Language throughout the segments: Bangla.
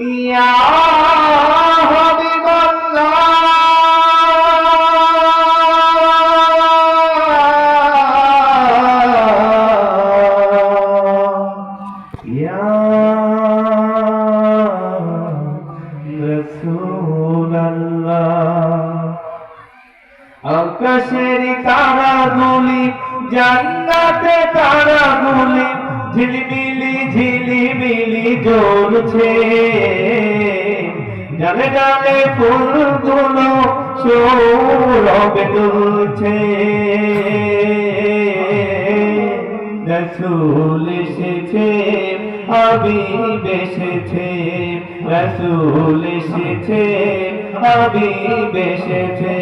ইয়া হাবিবাল্লাহ ইয়া রাসূলাল্লাহ আকাশের তারাগুলি জান্নাতে তারাগুলি ঝিলিমিলি ঝিলিমিলি জ্বলছে ডালে ডালে ফুলগুলো সৌরভে দুলছে রসুল এসেছে, হাবিব এসেছে। রসুল এসেছে, হাবিব এসেছে।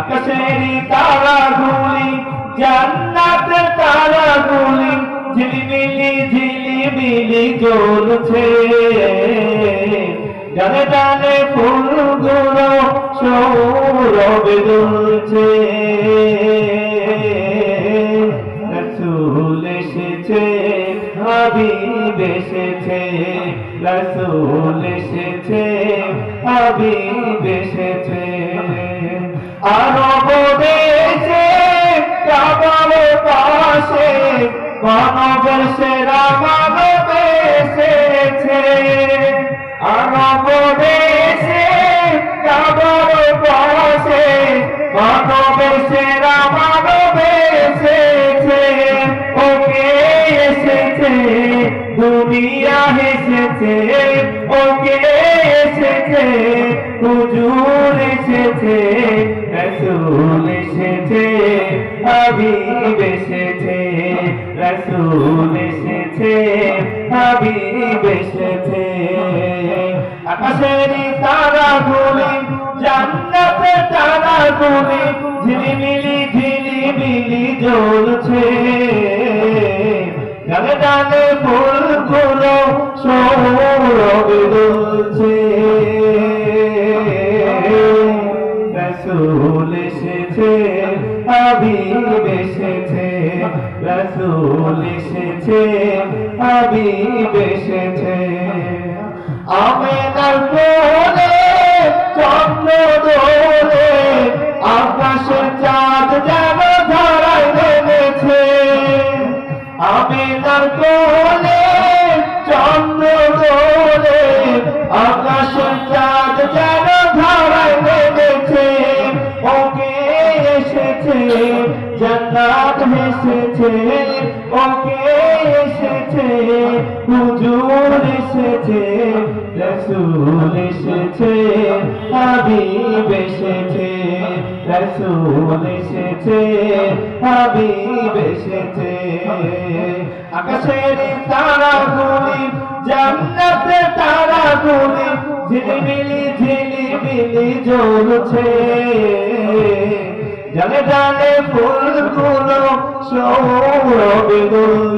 আকাশের তারাগুলি জান্নাত তারাগুলি, ঝিলিমিলি ঝিলিমিলি জ্বলছে। ডালে ডালে ফুলগুলো সৌরভে দুলছে রসুল এসেছে, হাবিব এসেছে, রসুল এসেছে, হাবিব এসেছে। আরব দেশে কাবার পাশে, মানবের সেরা আরব দেশে কাবার পাশে মানবের সেরা মানব এসেছে ওকে এসেছে, দুনিয়া এসেছে, ওকে এসেছে, হুজুর এসেছে, রসুল এসেছে, হাবিব এসেছে, রসুল এসেছে, হাবিব এসেছে। আকাশের তারাগুলি জান্নাতে তারাগুলি, ঝিলিমিলি ঝিলিমিলি জ্বলছে। ডালে ডালে ফুলগুলো সৌরভে দুলছে। রসুল এসেছে, হাবিব এসেছে, রসুল এসেছে, হাবিব এসেছে। আমেনার কোলে চন্দ্র দোলে আকাশের চাঁদ যেন ধরাই নেমেছে আমেনার কোলে চন্দ্র দোলে আকাশের চাঁদ যেন ধরাই নেমেছে ওকে এসেছে জান্নাত এসেছে ওকে এসেছে হুজুর এসেছে রসুল এসেছে, হাবিব এসেছে, রসুল এসেছে, হাবিব এসেছে। আকাশের তারাগুলি জান্নাতে তারাগুলি, ঝিলিমিলি ঝিলিমিলি জ্বলছে। জানে জানে ফুলগুলো সৌরভে দুলছে।